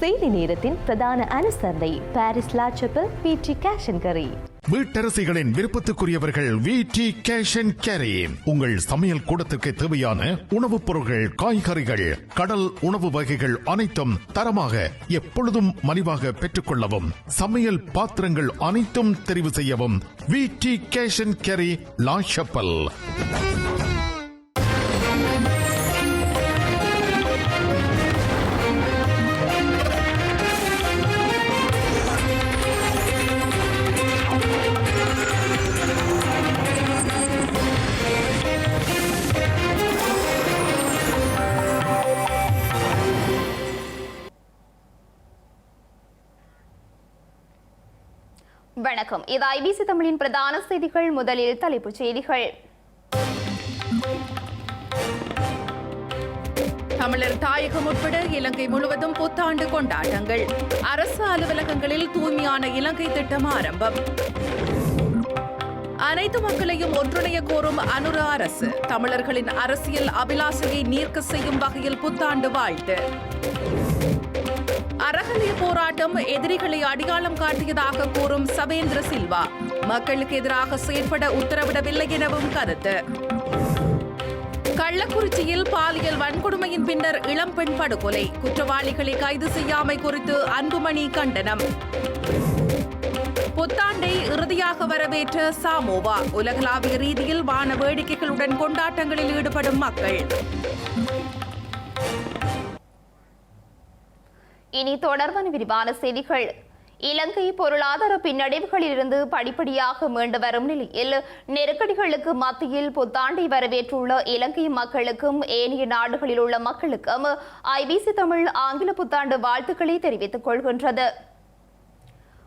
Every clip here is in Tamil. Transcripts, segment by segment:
செய்தி நேரத்தின் பிரதான அனுசரணை பாரிஸ் லாச்சப்பல் பிடி கேஷன் கரி வீட்டரசிகளின் விருப்பத்துக்குரியவர்கள் V T cash and carry உங்கள் சமையல் கூடத்திற்கு தேவையான உணவுப் பொருட்கள் காய்கறிகள் கடல் உணவு வகைகள் அனைத்தும் தரமாக எப்பொழுதும் மலிவாக பெற்றுக்கொள்ளவும் சமையல் பாத்திரங்கள் அனைத்தும் தெரிவு செய்யவும் V T cash and carry La Chapelle வணக்கம். இது ஐபிசி தமிழின் பிரதான செய்திகள். முதலில் தலைப்புச் செய்திகள். தமிழர் தாயகம் உட்பட இலங்கை முழுவதும் புத்தாண்டு கொண்டாட்டங்கள். அரசு அலுவலகங்களில் தூய்மையான இலங்கை திட்டம் ஆரம்பம். அனைத்து மக்களையும் ஒன்றிணைய கோரும் அனுர அரசு தமிழர்களின் அரசியல் அபிலாசையை நீர்க்க செய்யும் வகையில் புத்தாண்டு வாழ்த்து. அறகலிய போராட்டம் எதிரிகளை அடையாளம் காட்டியதாக கூறும் சபேந்திர சில்வா. மக்களுக்கு எதிராக செயற்பட உத்தரவிடவில்லை எனவும் கருத்து. கள்ளக்குறிச்சியில் பாலியல் வன்கொடுமையின் பின்னர் இளம்பெண் படுகொலை. குற்றவாளிகளை கைது செய்யாமை குறித்து அன்புமணி கண்டனம். புத்தாண்டை இறுதியாக வரவேற்ற சாமோவா. உலகளாவிய ரீதியில் வான வேடிக்கைகளுடன் கொண்டாட்டங்களில் ஈடுபடும் மக்கள். இனி தொடர்பான விரிவான செய்திகள். இலங்கை பொருளாதார பின்னடைவுகளிலிருந்து படிப்படியாக மீண்டு வரும் நிலையில் நெருக்கடிகளுக்கு மத்தியில் புத்தாண்டை வரவேற்றுள்ள இலங்கை மக்களுக்கும் ஏனைய நாடுகளில் உள்ள மக்களுக்கும் ஐபிசி தமிழ் ஆங்கில புத்தாண்டு வாழ்த்துக்களை தெரிவித்துக் கொள்கின்றது.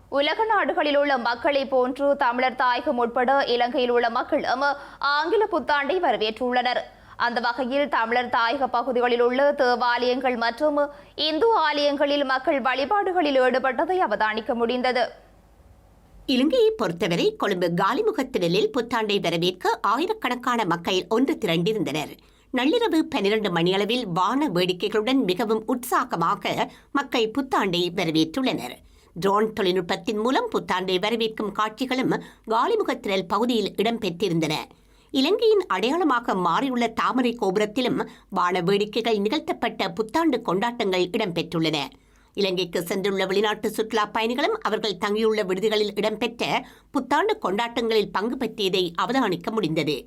உலக நாடுகளில் உள்ள மக்களை போன்று தமிழர் தாயகம் உட்பட இலங்கையில் உள்ள மக்களும் ஆங்கில புத்தாண்டை வரவேற்றுள்ளனர். அந்த வகையில் தமிழர் தாயக பகுதிகளில் உள்ள தேவாலயங்கள் மற்றும் இந்து ஆலயங்களில் மக்கள் வழிபாடுகளில் ஈடுபட்டதை அவதானிக்க முடிந்தது. இலங்கையை பொறுத்தவரை கொழும்பு காலிமுகத்திடலில் புத்தாண்டை வரவேற்க ஆயிரக்கணக்கான மக்கள் ஒன்று திரண்டிருந்தனர். நள்ளிரவு பன்னிரண்டு மணியளவில் வான வேடிக்கைகளுடன் மிகவும் உற்சாகமாக மக்கள் புத்தாண்டை வரவேற்றுள்ளனர். ட்ரோன் தொழில்நுட்பத்தின் மூலம் புத்தாண்டை வரவேற்கும் காட்சிகளும் காலிமுகத்திடல் பகுதியில் இடம்பெற்றிருந்தன. இலங்கையின் அடையாளமாக மாறியுள்ள தாமரை கோபுரத்திலும் வான வேடிக்கைகள் நிகழ்த்தப்பட்ட புத்தாண்டு கொண்டாட்டங்கள் இடம்பெற்றுள்ளன. இலங்கைக்கு சென்றுள்ள வெளிநாட்டு சுற்றுலா பயணிகளும் அவர்கள் தங்கியுள்ள விடுதிகளில் இடம்பெற்ற புத்தாண்டு கொண்டாட்டங்களில் பங்கு பற்றியதை அவதானிக்க முடிந்தது.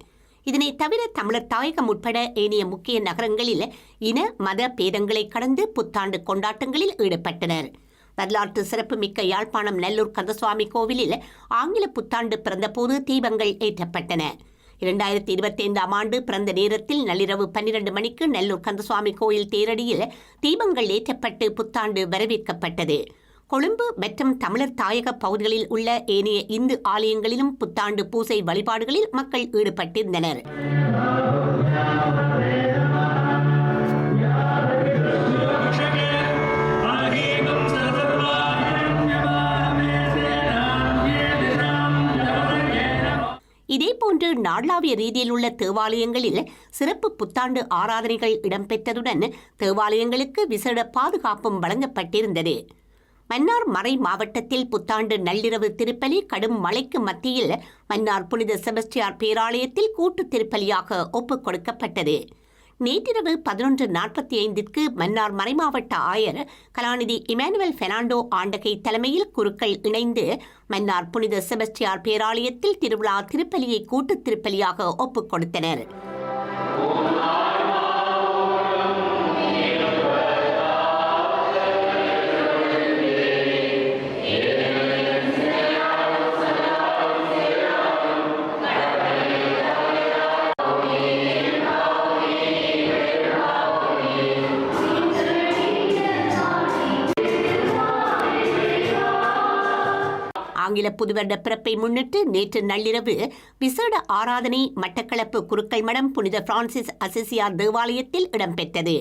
இதனை தவிர தமிழர் தாயகம் உட்பட ஏனைய முக்கிய நகரங்களில் இன மத பேதங்களை கடந்து புத்தாண்டு கொண்டாட்டங்களில் ஈடுபட்டனர். வரலாற்று சிறப்புமிக்க யாழ்ப்பாணம் நல்லூர் கந்தசுவாமி கோவிலில் ஆங்கில புத்தாண்டு பிறந்தபோது தீபங்கள் ஏற்றப்பட்டன. இரண்டாயிரத்தி இருபத்தி ஐந்தாம் ஆண்டு பிறந்த நேரத்தில் நள்ளிரவு பன்னிரண்டு மணிக்கு நல்லூர் கந்தசுவாமி கோயில் தேரடியில் தீபங்கள் ஏற்றப்பட்டு புத்தாண்டு வரவேற்கப்பட்டது. கொழும்பு மற்றும் தமிழர் தாயக பகுதிகளில் உள்ள ஏனைய இந்து ஆலயங்களிலும் புத்தாண்டு பூசை வழிபாடுகளில் மக்கள் ஈடுபட்டிருந்தனர். இதேபோன்று நாடளாவிய ரீதியில் உள்ள தேவாலயங்களில் சிறப்பு புத்தாண்டு ஆராதனைகள் இடம்பெற்றதுடன் தேவாலயங்களுக்கு விசேட பாதுகாப்பும் வழங்கப்பட்டிருந்தது. மன்னார் மறை மாவட்டத்தில் புத்தாண்டு நள்ளிரவு திருப்பலி கடும் மழைக்கு மத்தியில் மன்னார் புனித செபஸ்டியார் பேராலயத்தில் கூட்டு திருப்பலியாக ஒப்புக் கொடுக்கப்பட்டது. நேற்றிரவு பதினொன்று நாற்பத்தி ஐந்திற்கு மன்னார் மறைமாவட்ட ஆயர் கலாநிதி இமானுவேல் பெர்னாண்டோ ஆண்டகை தலைமையில் குருக்கள் இணைந்து மன்னார் புனித செபஸ்டியார் பேராலயத்தில் திருவிழா திருப்பலியை கூட்டு திருப்பலியாக ஒப்புக் கொடுத்தனர். ஆங்கில புதுவருட பிறப்பை முன்னிட்டு நேற்று நள்ளிரவு விசேட ஆராதனை மட்டக்களப்பு குருக்கள் மடம் புனித பிரான்சிஸ் அசிசியார் தேவாலயத்தில் இடம்பெற்றது.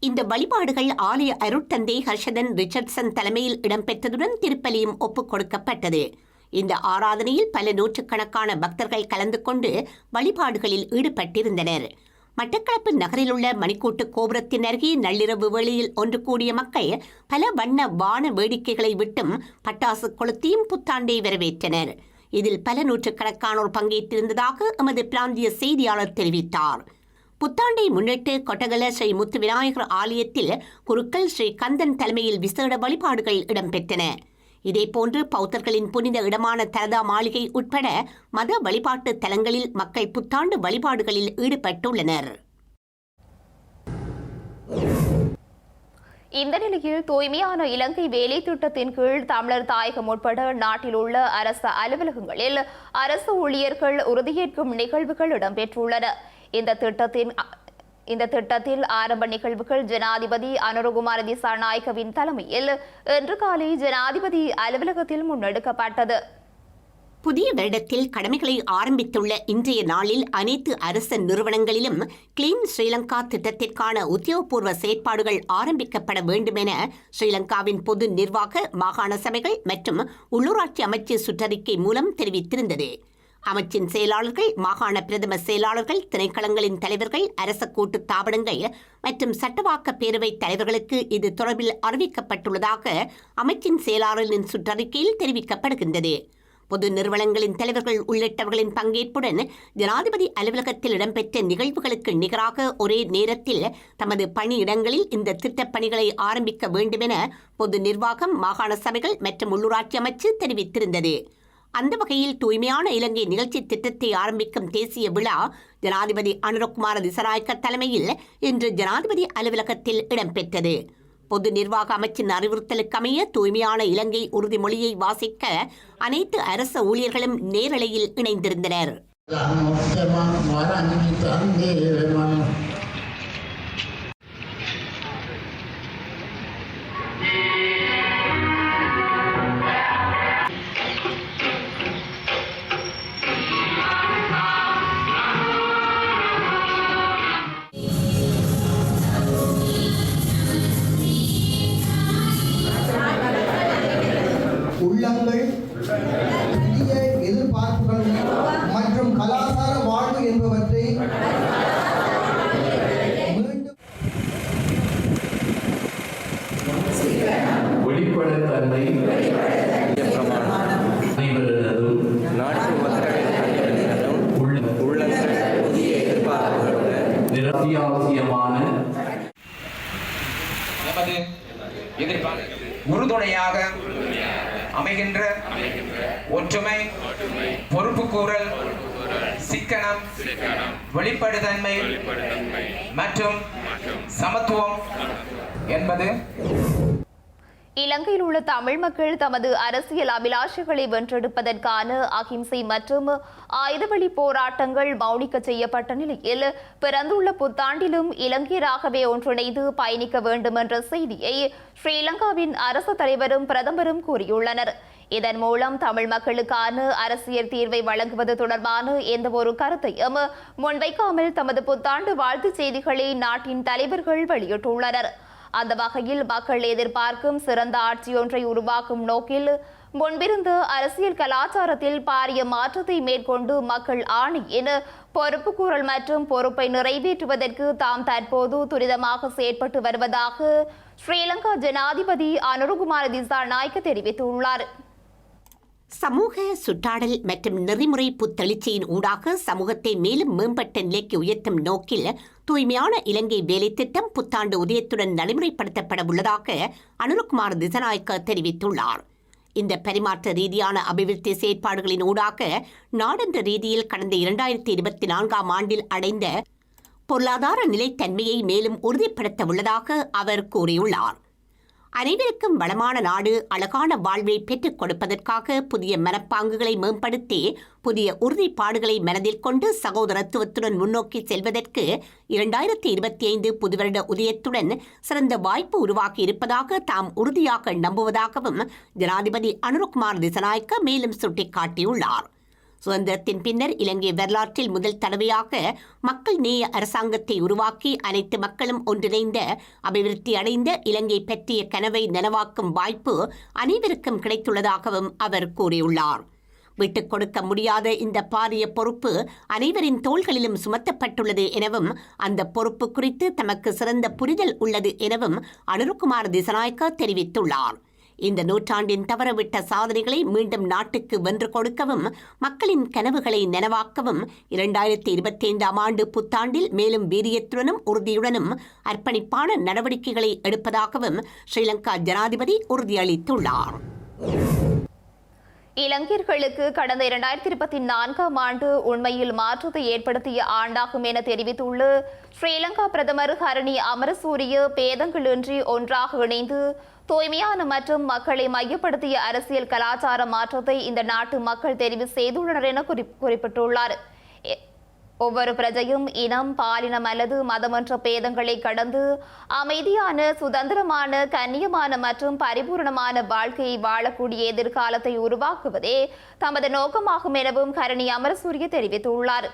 இந்த வழிபாடுகள் ஆலய அருட்தந்தை ஹர்ஷதன் ரிச்சர்ட்சன் தலைமையில் இடம்பெற்றதுடன் திருப்பலியும் ஒப்புக் கொடுக்கப்பட்டது. இந்த ஆராதனையில் பல நூற்றுக்கணக்கான பக்தர்கள் கலந்து கொண்டு வழிபாடுகளில் ஈடுபட்டிருந்தனர். மட்டக்களப்பு நகரில் உள்ள மணிக்கூட்டு கோபுரத்தின் அருகே நள்ளிரவு வேளையில் ஒன்று கூடிய மக்கள் பல வண்ண வான வேடிக்கைகளை விட்டும் பட்டாசு கொளுத்தியும் புத்தாண்டை வரவேற்றனர். இதில் பல நூற்றுக்கணக்கானோர் பங்கேற்றிருந்ததாக எமது பிராந்திய செய்தியாளர் தெரிவித்தார். புத்தாண்டை முன்னிட்டு கொட்டகல ஸ்ரீ முத்து விநாயகர் ஆலயத்தில் குருக்கள் ஸ்ரீ கந்தன் தலைமையில் விசேட வழிபாடுகள் இடம்பெற்றன. இதேபோன்று பௌத்தர்களின் புனித இடமான தரதா மாளிகை உட்பட மத வழிபாட்டு தலங்களில் மக்கள் புத்தாண்டு வழிபாடுகளில் ஈடுபட்டுள்ளனர். இந்த நிலையில் தூய்மையான இலங்கை வேலை திட்டத்தின் கீழ் தமிழர் தாயகம் உட்பட நாட்டில் உள்ள அரசு அலுவலகங்களில் அரசு ஊழியர்கள் உறுதியேற்கும் நிகழ்வுகள் இடம்பெற்றுள்ளன. இந்த திட்டத்தின் இந்த திட்டத்தில் ஆரம்ப நிகழ்வுகள் ஜனாதிபதி அனுரகுமார திசாநாயகவின் தலைமையில் இன்று காலை ஜனாதிபதி அலுவலகத்தில் முன்னெடுக்கப்பட்டது. புதிய வருடத்தில் கடமைகளை ஆரம்பித்துள்ள இன்றைய நாளில் அனைத்து அரசு நிறுவனங்களிலும் கிளீன் ஸ்ரீலங்கா திட்டத்திற்கான உத்தியோகபூர்வ செயற்பாடுகள் ஆரம்பிக்கப்பட வேண்டும் என ஸ்ரீலங்காவின் பொது நிர்வாக மாகாண சபைகள் மற்றும் உள்ளூராட்சி அமைச்சு சுற்றறிக்கை மூலம் தெரிவித்திருந்தது. அமைச்சின் செயலாளர்கள் மாகாண பிரதம செயலாளர்கள் திணைக்களங்களின் தலைவர்கள் அரச கூட்டு தாபனங்கள் மற்றும் சட்டவாக்க பேரவைத் தலைவர்களுக்கு இது தொடர்பில் அறிவிக்கப்பட்டுள்ளதாக அமைச்சின் செயலாளரின் சுற்றறிக்கையில் தெரிவிக்கப்படுகின்றது. பொது நிறுவனங்களின் தலைவர்கள் உள்ளிட்டவர்களின் பங்கேற்புடன் ஜனாதிபதி அலுவலகத்தில் இடம்பெற்ற நிகழ்வுகளுக்கு நிகராக ஒரே நேரத்தில் தமது பணியிடங்களில் இந்த திட்டப்பணிகளை ஆரம்பிக்க வேண்டுமென பொது நிர்வாகம் மாகாண சபைகள் மற்றும் உள்ளூராட்சி அமைச்சு தெரிவித்திருந்தது. அந்த வகையில் தூய்மையான இலங்கை நிகழ்ச்சி திட்டத்தை ஆரம்பிக்கும் தேசிய விழா ஜனாதிபதி அனுரகுமார திசநாயக்க தலைமையில் இன்று ஜனாதிபதி அலுவலகத்தில் இடம்பெற்றது. பொது நிர்வாக அமைச்சின் அறிவுறுத்தலுக்கமைய தூய்மையான இலங்கை உறுதிமொழியை வாசிக்க அனைத்து அரச ஊழியர்களும் நேரலையில் இணைந்திருந்தனர். மற்றும் சமத்துவம் என்பது இலங்கையில் உள்ள தமிழ் மக்கள் தமது அரசியல் அபிலாஷைகளை வென்றெடுப்பதற்கான அகிம்சை மற்றும் ஆயுதவழி போராட்டங்கள் மௌனிக்க செய்யப்பட்ட நிலையில் பிறந்துள்ள புத்தாண்டிலும் இலங்கையராகவே ஒன்றிணைந்து பயணிக்க வேண்டும் என்ற செய்தியை ஸ்ரீலங்காவின் அரசு தலைவரும் பிரதமரும் கூறியுள்ளனர். இதன் மூலம் தமிழ் மக்களுக்கான அரசியல் தீர்வை வழங்குவது தொடர்பான எந்த ஒரு கருத்தையும் முன்வைக்காமல் தமது புத்தாண்டு வாழ்த்துச் செய்திகளை நாட்டின் தலைவர்கள் வெளியிட்டுள்ளனர். அந்த வகையில் மக்கள் எதிர்பார்க்கும் சிறந்த ஆட்சியொன்றை உருவாக்கும் நோக்கில் முன்பிருந்து அரசியல் கலாச்சாரத்தில் பாரிய மாற்றத்தை மேற்கொண்டு மக்கள் ஆணை என பொறுப்புக்கூறல் மற்றும் பொறுப்பை நிறைவேற்றுவதற்கு தாம் தற்போது துரிதமாக செயற்பட்டு வருவதாக ஸ்ரீலங்கா ஜனாதிபதி அனுருகுமார திசாநாயக்க தெரிவித்துள்ளார். சமூக சுற்றாடல் மற்றும் நெறிமுறை புத்தெழுச்சியின் ஊடாக சமூகத்தை மேலும் மேம்பட்ட நிலைக்கு உயர்த்தும் நோக்கில் தூய்மையான இலங்கை வேலை திட்டம் புத்தாண்டு உதயத்துடன் நடைமுறைப்படுத்தப்பட உள்ளதாக அனுருக்குமார் திசநாயக்க தெரிவித்துள்ளார். இந்த பரிமாற்ற ரீதியான அபிவிருத்தி செயற்பாடுகளின் ஊடாக நாடென்ற ரீதியில் கடந்த இரண்டாயிரத்தி இருபத்தி நான்காம் ஆண்டில் அடைந்த பொருளாதார நிலைத்தன்மையை மேலும் உறுதிப்படுத்த உள்ளதாக அவர் கூறியுள்ளார். அனைவருக்கும் வளமான நாடு அழகான வாழ்வை பெற்றுக் கொடுப்பதற்காக புதிய மனப்பாங்குகளை மேம்படுத்தி புதிய உறுதிப்பாடுகளை மனதில் கொண்டு சகோதரத்துவத்துடன் முன்னோக்கி செல்வதற்கு இரண்டாயிரத்தி இருபத்தி ஐந்து புதுவருட உதயத்துடன் சிறந்த வாய்ப்பு உருவாகி இருப்பதாக தாம் உறுதியாக நம்புவதாகவும் ஜனாதிபதி அனுருகுமார் திசநாயக்க மேலும் சுட்டிக்காட்டியுள்ளார். சுதந்திரத்தின் பின்னர் இலங்கை வரலாற்றில் முதல் தடவையாக மக்கள் நேய அரசாங்கத்தை உருவாக்கி அனைத்து மக்களும் ஒன்றிணைந்த அபிவிருத்தி அடைந்த இலங்கை பற்றிய கனவை நனவாக்கும் வாய்ப்பு அனைவருக்கும் கிடைத்துள்ளதாகவும் அவர் கூறியுள்ளார். விட்டுக் கொடுக்க முடியாத இந்த பாரிய பொறுப்பு அனைவரின் தோள்களிலும் சுமத்தப்பட்டுள்ளது எனவும் அந்த பொறுப்பு குறித்து தமக்கு சிறந்த புரிதல் உள்ளது எனவும் அனுருகுமார் திசநாயக்க தெரிவித்துள்ளார். இந்த நூற்றாண்டின் தவறவிட்ட சாதனைகளை மீண்டும் நாட்டுக்கு வென்று கொடுக்கவும் மக்களின் கனவுகளை நனவாக்கவும் இரண்டாயிரத்தி இருபத்தி ஐந்தாம் ஆண்டு புத்தாண்டில் மேலும் வீரியத்துடனும் உறுதியுடனும் அர்ப்பணிப்பான நடவடிக்கைகளை எடுப்பதாகவும் ஸ்ரீலங்கா ஜனாதிபதி உறுதியளித்துள்ளார். இலங்கையர்களுக்கு கடந்த இரண்டாயிரத்தி இருபத்தி நான்காம் ஆண்டு உண்மையில் மாற்றத்தை ஏற்படுத்திய ஆண்டாகும் என தெரிவித்துள்ள ஸ்ரீலங்கா பிரதமர் ஹரணி அமரசூரிய பேதங்களின்றி ஒன்றாக இணைந்து தூய்மையான மற்றும் மக்களை மையப்படுத்திய அரசியல் கலாச்சார மாற்றத்தை இந்த நாட்டு மக்கள் தெரிவு செய்துள்ளனர் என குறி- குறிப்பிட்டுள்ளார். ஒவ்வொரு பிரஜையும் இனம் பாலினம் அல்லது மதம் என்ற பேதங்களை கடந்து அமைதியான சுதந்திரமான கண்ணியமான மற்றும் பரிபூரணமான வாழ்க்கையை வாழக்கூடிய எதிர்காலத்தை உருவாக்குவதே தமது நோக்கமாகும் எனவும் கரணி அமரசூரிய தெரிவித்துள்ளார்.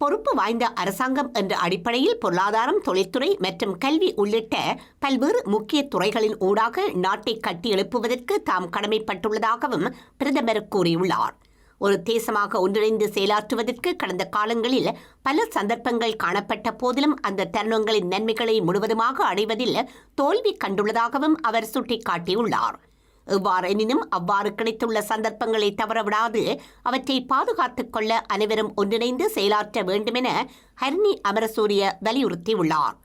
பொறுப்பு வாய்ந்த அரசாங்கம் என்ற அடிப்படையில் பொருளாதாரம் தொழில்துறை மற்றும் கல்வி உள்ளிட்ட பல்வேறு முக்கிய துறைகளின் ஊடாக நாட்டை கட்டியெழுப்புவதற்கு தாம் கடமைப்பட்டுள்ளதாகவும் பிரதமர் கூறியுள்ளார். ஒரு தேசமாக ஒன்றிணைந்து செயலாற்றுவதற்கு கடந்த காலங்களில் பல சந்தர்ப்பங்கள் காணப்பட்ட போதிலும் அந்த தருணங்களின் நன்மைகளை முழுவதுமாக அடைவதில் தோல்வி கண்டுள்ளதாகவும் அவர் சுட்டிக்காட்டியுள்ளார். எவ்வாறெனினும் அவ்வாறு கிடைத்துள்ள சந்தர்ப்பங்களை தவறவிடாது அவற்றை பாதுகாத்துக் கொள்ள அனைவரும் ஒன்றிணைந்து செயலாற்ற வேண்டுமென ஹர்னி அமரசூரிய வலியுறுத்தியுள்ளார்.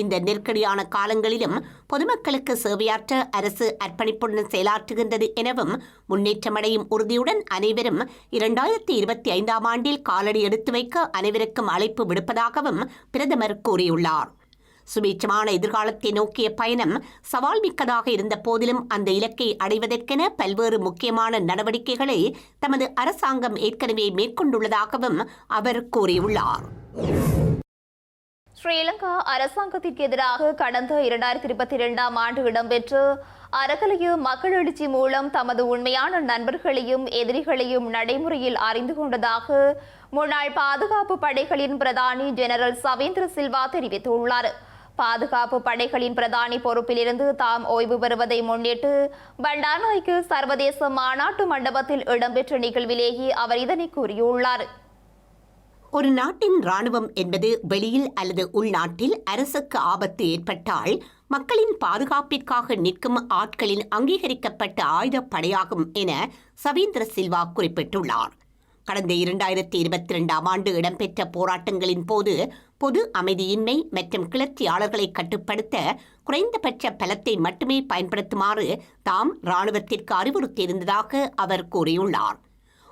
இந்த நெருக்கடியான காலங்களிலும் பொதுமக்களுக்கு சேவையாற்ற அரசு அர்ப்பணிப்புடன் செயலாற்றுகின்றது எனவும் முன்னேற்றமடையும் உறுதியுடன் அனைவரும் இரண்டாயிரத்தி இருபத்தி ஐந்தாம் ஆண்டில் காலடி எடுத்து வைக்க அனைவருக்கும் அழைப்பு விடுப்பதாகவும் பிரதமர் கூறியுள்ளார். சுபீட்சமான எதிர்காலத்தை நோக்கிய பயணம் சவால் மிக்கதாக இருந்த போதிலும் அந்த இலக்கை அடைவதற்கென பல்வேறு முக்கியமான நடவடிக்கைகளை தமது அரசாங்கம் ஏற்கனவே மேற்கொண்டுள்ளதாகவும் அவர் கூறியுள்ளார். ஸ்ரீலங்கா அரசாங்கத்திற்கு எதிராக கடந்த இரண்டாயிரத்தி இருபத்தி இரண்டாம் ஆண்டு இடம்பெற்ற அறகலைய மக்கள் எழுச்சி மூலம் தமது உண்மையான நண்பர்களையும் எதிரிகளையும் நடைமுறையில் அறிந்து கொண்டதாக முன்னாள் பாதுகாப்பு படைகளின் பிரதானி ஜெனரல் சவேந்திர சில்வா தெரிவித்துள்ளார். பாதுகாப்பு படைகளின் பிரதானி பொறுப்பிலிருந்து தாம் ஓய்வு பெறுவதை முன்னிட்டு பண்டாநாய்க்கு சர்வதேச மாநாட்டு மண்டபத்தில் இடம்பெற்ற நிகழ்விலேயே அவர் இதனை கூறியுள்ளார். ஒரு நாட்டின் ராணுவம் என்பது வெளியில் அல்லது உள்நாட்டில் அரசுக்கு ஆபத்து ஏற்பட்டால் மக்களின் பாதுகாப்பிற்காக நிற்கும் ஆட்களின் அங்கீகரிக்கப்பட்ட ஆயுதப்படையாகும் என சவீந்திர சில்வா குறிப்பிட்டுள்ளார். கடந்த இரண்டாயிரத்தி இருபத்தி இரண்டாம் ஆண்டு இடம்பெற்ற போராட்டங்களின் போது பொது அமைதியின்மை மற்றும் கிளர்ச்சியாளர்களை கட்டுப்படுத்த குறைந்தபட்ச பலத்தை மட்டுமே பயன்படுத்துமாறு தாம் ராணுவத்திற்கு அறிவுறுத்தியிருந்ததாக அவர் கூறியுள்ளார்.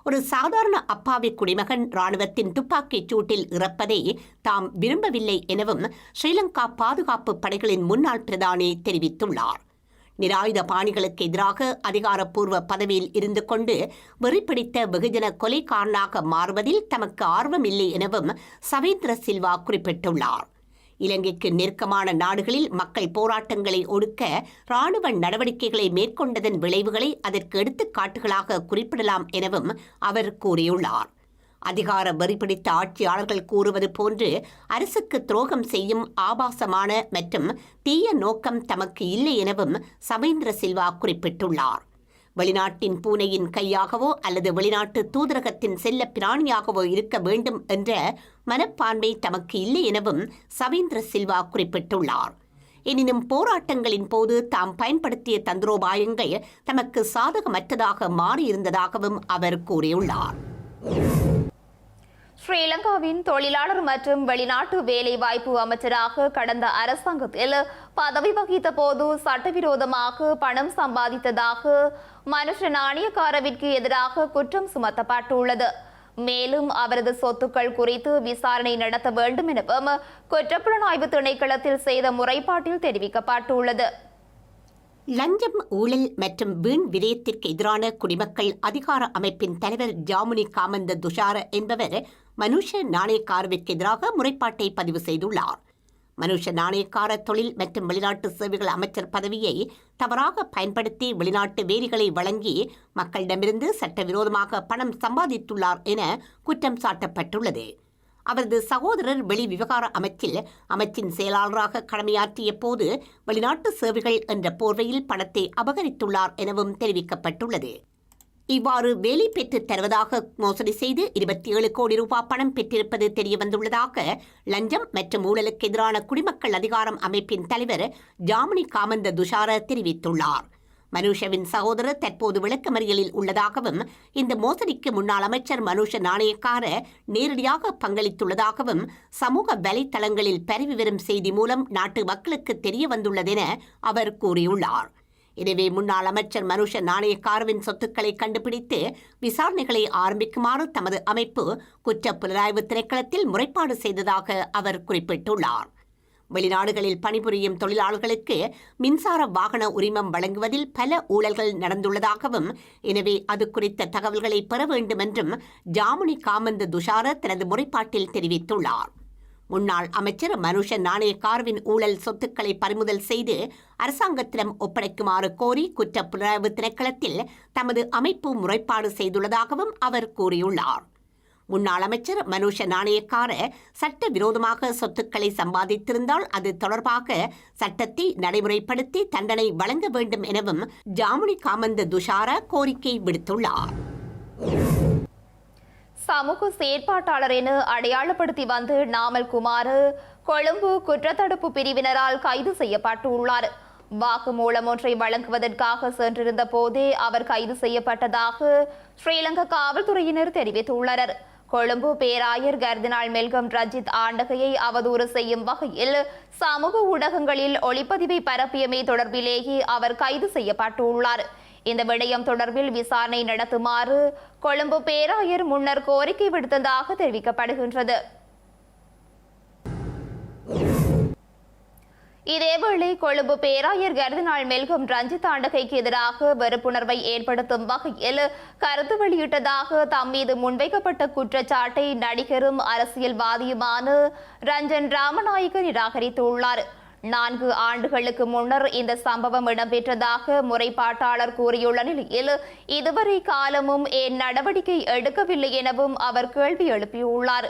ஒரு சாதாரண அப்பாவி குடிமகன் ராணுவத்தின் துப்பாக்கிச் சூட்டில் இறப்பதை தாம் விரும்பவில்லை எனவும் ஸ்ரீலங்கா பாதுகாப்பு படைகளின் முன்னாள் பிரதானி தெரிவித்துள்ளார். நிராயுத பாணிகளுக்கு எதிராக அதிகாரப்பூர்வ பதவியில் இருந்து கொண்டு வெறிப்பிடித்த வெகுஜன கொலைக்காரனாக மாறுவதில் தமக்கு ஆர்வமில்லை எனவும் சவேந்திர சில்வா குறிப்பிட்டுள்ளார். இலங்கைக்கு நெருக்கமான நாடுகளில் மக்கள் போராட்டங்களை ஒடுக்க ராணுவ நடவடிக்கைகளை மேற்கொண்டதன் விளைவுகளை அதற்கு எடுத்துக்காட்டுகளாக குறிப்பிடலாம் எனவும் அவர் கூறியுள்ளார். அதிகார வெறி பிடித்த ஆட்சியாளர்கள் கூறுவது போன்று அரசுக்கு துரோகம் செய்யும் ஆபாசமான மற்றும் தீய நோக்கம் தமக்கு இல்லை எனவும் சவேந்திர சில்வா குறிப்பிட்டுள்ளார். வெளிநாட்டின் பூனையின் கையாகவோ அல்லது வெளிநாட்டு தூதரகத்தின் செல்ல பிராணியாகவோ இருக்க வேண்டும் என்ற மனப்பான்மை தமக்கு இல்லை எனவும் சவீந்திர சில்வா குறிப்பிட்டுள்ளார். எனினும் போராட்டங்களின் போது தாம் பயன்படுத்திய தந்திரோபாயங்கள் தமக்கு சாதகமற்றதாக மாறியிருந்ததாகவும் அவர் கூறியுள்ளார். ஸ்ரீலங்காவின் தொழிலாளர் மற்றும் வெளிநாட்டு வேலைவாய்ப்பு அமைச்சராக கடந்த அரசாங்கத்தில் பதவி வகித்த போது சட்டவிரோதமாக பணம் சம்பாதித்ததாக மனுஷ நாணயக்காரவிற்கு எதிராக குற்றம் சுமத்தப்பட்டுள்ளது. மேலும் அவரது சொத்துக்கள் குறித்து விசாரணை நடத்த வேண்டும் எனவும் குற்றப்புலனாய்வு திணைக்களத்தில் செய்த முறைப்பாட்டில் தெரிவிக்கப்பட்டுள்ளது. லஞ்சம் ஊழல் மற்றும் வீண் விரயத்திற்கு எதிரான குடிமக்கள் அதிகார அமைப்பின் தலைவர் ஜாமுனி காமந்த துஷார என்பவர் மனுஷ நாணயக்காரவிற்கு எதிராக முறைப்பாட்டை பதிவு செய்துள்ளார். மனுஷ நாணயக்கார தொழில் மற்றும் வெளிநாட்டு சேவைகள் அமைச்சர் பதவியை தவறாக பயன்படுத்தி வெளிநாட்டு வேலிகளை வழங்கி மக்களிடமிருந்து சட்டவிரோதமாக பணம் சம்பாதித்துள்ளார் என குற்றம் சாட்டப்பட்டுள்ளது. அவரது சகோதரர் வெளி விவகார அமைச்சில் அமைச்சின் செயலாளராக கடமையாற்றிய போது வெளிநாட்டு சேவைகள் என்ற போர்வையில் பணத்தை அபகரித்துள்ளார் எனவும் தெரிவிக்கப்பட்டுள்ளது. இவ்வாறு வேலை பெற்றுத் தருவதாக மோசடி செய்து இருபத்தி ஏழு கோடி ரூபாய் பணம் பெற்றிருப்பது தெரியவந்துள்ளதாக லஞ்சம் மற்றும் ஊழலுக்கு எதிரான குடிமக்கள் அதிகாரம் அமைப்பின் தலைவர் ஜாமினி காமந்த துஷார தெரிவித்துள்ளார். மனுஷவின் சகோதரர் தற்போது விளக்கமறியலில் உள்ளதாகவும் இந்த மோசடிக்கு முன்னாள் அமைச்சர் மனுஷ நாணயக்கார நேரடியாக பங்களித்துள்ளதாகவும் சமூக வலைத்தளங்களில் பரவி வரும் செய்தி மூலம் நாட்டு மக்களுக்கு தெரிய வந்துள்ளதென அவர் கூறியுள்ளார். எனவே முன்னாள் அமைச்சர் மனுஷ நாணயக்காரவின் சொத்துக்களை கண்டுபிடித்து விசாரணைகளை ஆரம்பிக்குமாறு தமது அமைப்பு குற்ற புலனாய்வு திணைக்களத்தில் முறைப்பாடு செய்ததாக அவர் குறிப்பிட்டுள்ளார். வெளிநாடுகளில் பணிபுரியும் தொழிலாளர்களுக்கு மின்சார வாகன உரிமம் வழங்குவதில் பல ஊழல்கள் நடந்துள்ளதாகவும் எனவே அது குறித்த தகவல்களை பெற வேண்டும் என்றும் ஜாமுனி காமந்த துஷார தனது முறைப்பாட்டில் தெரிவித்துள்ளார். முன்னாள் அமைச்சர் மனுஷ நாணயக்காரவின் ஊழல் சொத்துக்களை பறிமுதல் செய்து அரசாங்கத்திடம் ஒப்படைக்குமாறு கோரி குற்ற புலனாய்வு திணைக்களத்தில் தமது அமைப்பு முறைப்பாடு செய்துள்ளதாகவும் அவர் கூறியுள்ளார். முன்னாள் அமைச்சர் மனுஷ நாணயக்கார சட்ட விரோதமாக சொத்துக்களை சம்பாதித்திருந்தால் அது தொடர்பாக சட்டத்தை நடைமுறைப்படுத்தி தண்டனை வழங்க வேண்டும் எனவும் ஜாமுனி காமந்த துஷாரா கோரிக்கை விடுத்துள்ளார். சமூக செயற்பாட்டாளர் என அடையாளப்படுத்தி வந்து நாமல் குமார் கொழும்பு குற்றத்தடுப்பு பிரிவினரால் கைது செய்யப்பட்டுள்ளார். வாக்குமூலம் ஒன்றை வழங்குவதற்காக சென்றிருந்த போதே அவர் கைது செய்யப்பட்டதாக ஸ்ரீலங்கா காவல்துறையினர் தெரிவித்துள்ளனர். கொழும்பு பேராயர் கர்தினால் மெல்கம் ரஜித் ஆண்டகையை அவதூறு செய்யும் வகையில் சமூக ஊடகங்களில் ஒளிப்பதிவை பரப்பியமை தொடர்பிலேயே அவர் கைது செய்யப்பட்டுள்ளார். இந்த விடயம் தொடர்பில் விசாரணை நடத்துமாறு கொழும்பு பேராயர் முன்னர் கோரிக்கை விடுத்ததாக தெரிவிக்கப்படுகின்றது. இதேவேளை கொழும்பு பேராயர் கருதினால் மெல்கும் ரஞ்சித் ஆண்டகைக்கு எதிராக வெறுப்புணர்வை ஏற்படுத்தும் வகையில் கருத்து வெளியிட்டதாக தம் மீது முன்வைக்கப்பட்ட குற்றச்சாட்டை நடிகரும் அரசியல்வாதியுமான ரஞ்சன் ராமநாயக்க நிராகரித்துள்ளார். நான்கு ஆண்டுகளுக்கு முன்னர் இந்த சம்பவம் இடம்பெற்றதாக முறைப்பாட்டாளர் கூறியுள்ள நிலையில் இதுவரை காலமும் ஏன் நடவடிக்கை எடுக்கவில்லை எனவும் அவர் கேள்வி எழுப்பியுள்ளார்.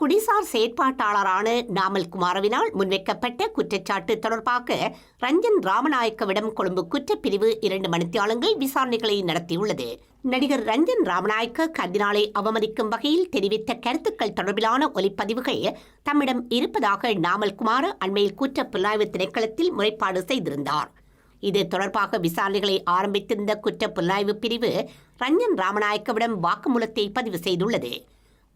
குடிசார் செயற்பாட்டாளரான நாமல் குமாரவினால் முன்வைக்கப்பட்ட குற்றச்சாட்டு தொடர்பாக ரஞ்சன் ராமநாயக்கவிடம் கொழும்பு குற்றப்பிரிவு இரண்டு மணித்தியாளங்கள் விசாரணைகளை நடத்தியுள்ளது. நடிகர் ரஞ்சன் ராமநாயக்க கர்தினாலை அவமதிக்கும் வகையில் தெரிவித்த கருத்துக்கள் தொடர்பிலான ஒலிப்பதிவுகள் தம்மிடம் இருப்பதாக நாமல் குமார அண்மையில் குற்ற புலனாய்வு திணைக்களத்தில் முறைப்பாடு செய்திருந்தார். இது தொடர்பாக விசாரணைகளை ஆரம்பித்திருந்த குற்ற புலனாய்வு பிரிவு ரஞ்சன் ராமநாயக்கவிடம் வாக்குமூலத்தை பதிவு செய்துள்ளது.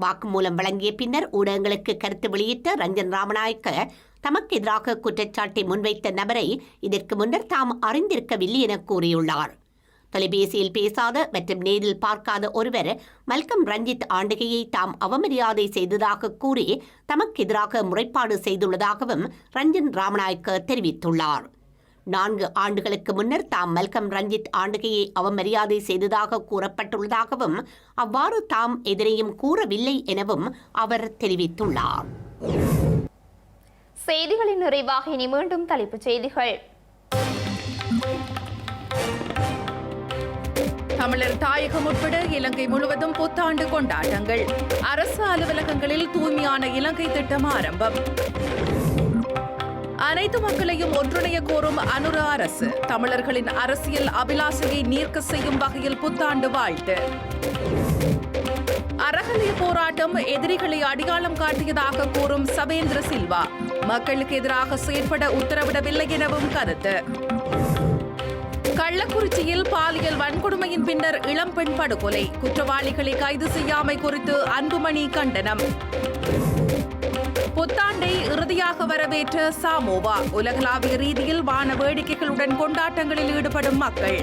வாக்குமூலம் வழங்கிய பின்னர் ஊடகங்களுக்கு கருத்து வெளியிட்ட ரஞ்சன் ராமநாயக்க தமக்கு எதிராக குற்றச்சாட்டை முன்வைத்த நபரை இதற்கு முன்னர் தாம் அறிந்திருக்கவில்லை என கூறியுள்ளார். தொலைபேசியில் பேசாத மற்றும் நேரில் பார்க்காத ஒருவர் மல்கம் ரஞ்சித் ஆண்டிகையை தாம் அவமரியாதை செய்ததாக கூறி தமக்கு எதிராக முறைப்பாடு செய்துள்ளதாகவும் ரஞ்சன் ராமநாயக்க தெரிவித்துள்ளார். நான்கு ஆண்டுகளுக்கு முன்னர் தாம் மல்கம் ரஞ்சித் ஆண்டுகையை அவமரியாதை செய்ததாக கூறப்பட்டுள்ளதாகவும் அவ்வாறு தாம் எதனையும் கூறவில்லை எனவும் அவர் தெரிவித்துள்ளார். செய்திகளின் நிறைவாக இனி மீண்டும் தலைப்புச் செய்திகள். தமிழர் தாயகம் உட்பட இலங்கை முழுவதும் புத்தாண்டு கொண்டாட்டங்கள். அரசு அலுவலகங்களில் தூய்மையான இலங்கை திட்டம் ஆரம்பம். அனைத்து மக்களையும் ஒன்றிணைய கோரும் அனுர அரசு. தமிழர்களின் அரசியல் அபிலாஷையை நீர்க்க செய்யும் வகையில் புத்தாண்டு வாழ்த்து. அறகலிய போராட்டம் எதிரிகளை அடையாளம் காட்டியதாக கூறும் சவேந்திர சில்வா. மக்களுக்கு எதிராக செயற்பட உத்தரவிடவில்லை எனவும் கருத்து. கள்ளக்குறிச்சியில் பாலியல் வன்கொடுமையின் பின்னர் இளம் பெண் படுகொலை. குற்றவாளிகளை கைது செய்யாமை குறித்து அன்புமணி கண்டனம். புத்தாண்டை இறுதியாக வரவேற்ற சாமோவா. உலகளாவிய ரீதியில் வான வேடிக்கைகளுடன் கொண்டாட்டங்களில் ஈடுபடும் மக்கள்.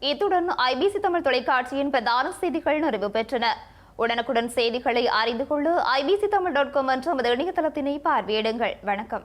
இத்துடன் ஐபிசி தமிழ் தொலைக்காட்சியின் பிரதான செய்திகள் நிறைவு பெற்றன. உடனுக்குடன் செய்திகளை அறிந்து கொள்ள ஐபிசி தமிழ் டாட் காம் என்ற நமது இணையதளத்தினை பார்வையிடுங்கள். வணக்கம்.